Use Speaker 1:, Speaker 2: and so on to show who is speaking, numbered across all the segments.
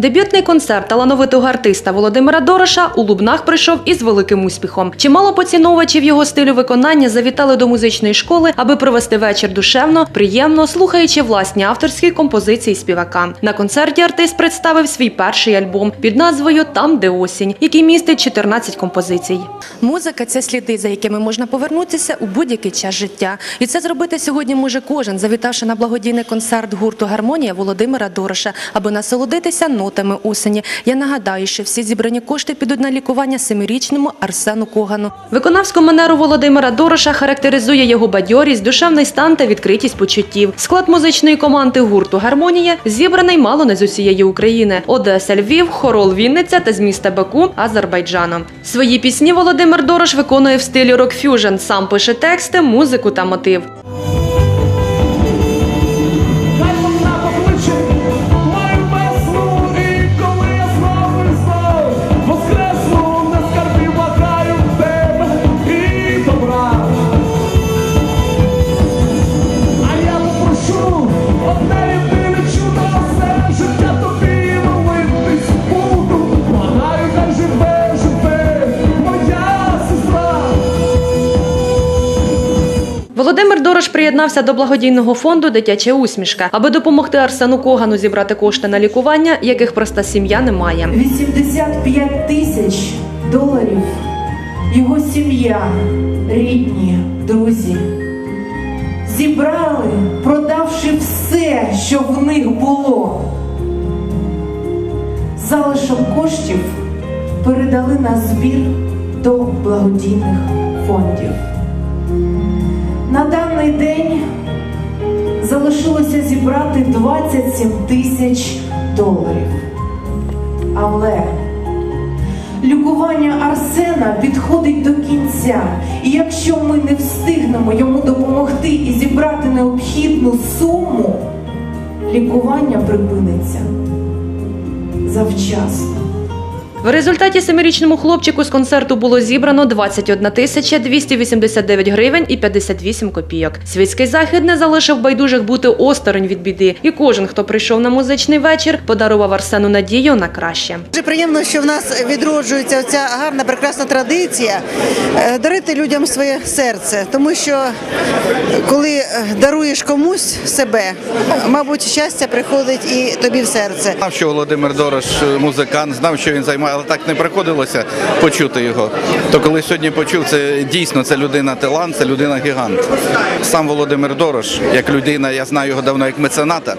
Speaker 1: Дебютний концерт талановитого артиста Володимира Дороша у Лубнах пройшов із великим успіхом. Чимало поціновувачів його стилю виконання завітали до музичної школи, аби провести вечір душевно, приємно, слухаючи власні авторські композиції співака. На концерті артист представив свій перший альбом під назвою Там, де осінь, який містить 14 композицій. Музика це сліди, за якими можна повернутися у будь-який час життя. І це зробити сьогодні може кожен, завітавши на благодійний концерт гурту Гармонія Володимира Дороша, аби насолодитися нотами осені. Я нагадаю, що всі зібрані кошти підуть на лікування семирічному Арсену Когану. Виконавську манеру Володимира Дороша характеризує його бадьорість, душевний стан та відкритість почуттів. Склад музичної команди гурту Гармонія зібраний мало не з усієї України: Одеса, Львів, Хорол Вінниця та з міста Баку, Азербайджану. Свої пісні Володимир Дорош виконує в стилі рок-фюжн. Сам пише тексти, музику та мотив. Володимир Дорош приєднався до благодійного фонду Дитяча усмішка, аби допомогти Арсену Когану зібрати кошти на лікування, яких проста сім'я не має.
Speaker 2: 85 тисяч доларів його сім'я, рідні, друзі зібрали, продавши все, що в них було. Залишок коштів передали на збір до благодійних фондів. На даний день залишилося зібрати 27 тисяч доларів. Але лікування Арсена підходить до кінця, і якщо ми не встигнемо йому допомогти і зібрати необхідну суму, лікування припиниться завчасно.
Speaker 1: В результаті семирічному хлопчику з концерту було зібрано 21 тисяча 289 гривень і 58 копійок. Світський захід не залишив байдужих бути осторонь від біди, і кожен, хто прийшов на музичний вечір, подарував Арсену надію на краще.
Speaker 3: Дуже приємно, що в нас відроджується ця гарна, прекрасна традиція е, дарити людям своє серце, тому що коли е, даруєш комусь себе, мабуть, щастя приходить і тобі в серце.
Speaker 4: Знав, що Володимир Дорош музикант, знав, що він займає, але так не приходилося почути його. То коли сьогодні почув, це дійсно це людина талант, це людина гігант. Сам Володимир Дорош, як людина, я знаю його давно як мецената,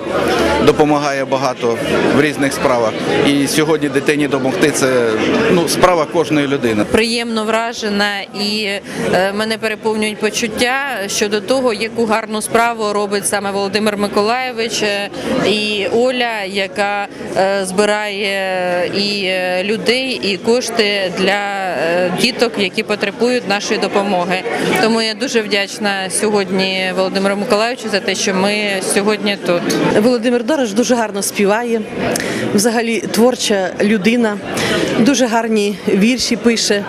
Speaker 4: допомагає багато в різних справах. І сьогодні дитині допомогти це ну, справа кожної людини.
Speaker 5: приємно вражена і е, мене переповнюють почуття щодо того, яку гарну справу робить саме Володимир Миколаєвич е, і Оля, яка е, збирає і е, людей, і кошти для е, діток, які потребують нашої допомоги. Тому я дуже вдячна сьогодні Володимиру Миколаївичу за те, що ми сьогодні тут.
Speaker 6: Володимир Дорож дуже гарно співає, взагалі творча людина, дуже гарні вірші пише,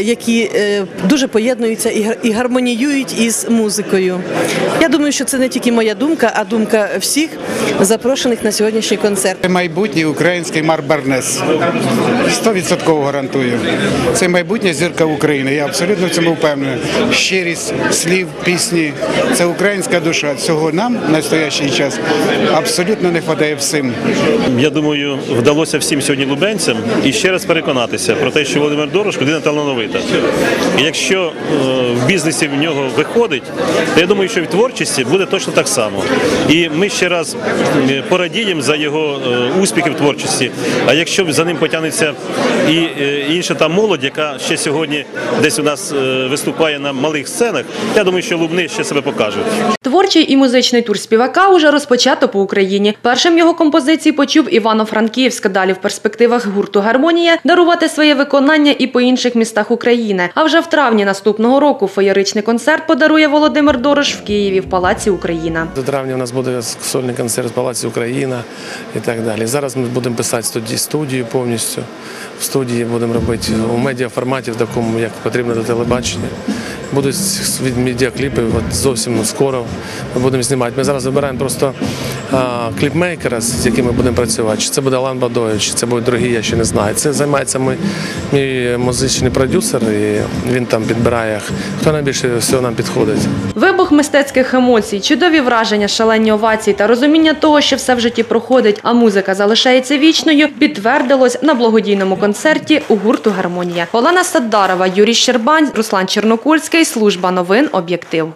Speaker 6: які е, дуже поєднуються і гармоніюють із музикою. Я думаю, що це не тільки моя думка, а думка всіх запрошених на сьогоднішній концерт.
Speaker 7: Це майбутній український Марк Барнес. Стовідсотково гарантую. Це майбутня зірка України. Я абсолютно в цьому впевнений. Щирість слів, пісні. Це українська душа. Цього нам в настоящий час абсолютно не вистачає всім.
Speaker 8: Я думаю, вдалося всім сьогодні лубенцям і ще раз переконатися про те, що Володимир Дорош людина талановита. І якщо е, в бізнесі в нього виходить, то я думаю, що в творчості буде точно так само. І ми ще раз порадіємо за його е, успіхи в творчості. А якщо за ним потягнеться і е, інша та молодь, яка ще сьогодні десь у нас виступає на малих сценах, я думаю, що Лубни ще себе покажуть.
Speaker 1: Творчий і музичний тур співака уже розпочато по Україні. Першим його композиції почув Івано-Франківськ. Далі в перспективах гурту Гармонія дарувати своє виконання і по інших містах України. А вже в травні наступного року феєричний концерт подарує Володимир Дорош в Києві в Палаці Україна.
Speaker 9: До травня у нас буде сольний концерт в Палаці Україна і так далі. Зараз ми будемо писати студію повністю. В студії будемо робити у медіаформаті, в такому, як потрібно до телебачення. Будуть від медіакліпи от зовсім скоро ми будемо знімати. Ми зараз вибираємо просто а, кліпмейкера, з яким ми будемо працювати. Чи це буде Алан Бадоєв, чи це будуть другі, я ще не знаю. Це займається мій, мій музичний продюсер, і він там підбирає, хто найбільше всього нам підходить.
Speaker 1: Вибух мистецьких емоцій, чудові враження, шалені овації та розуміння того, що все в житті проходить, а музика залишається вічною, підтвердилось на благодійному концерті у гурту Гармонія. Олена Садарова, Юрій Щербань, Руслан Чернокульський, служба новин Об'єктив.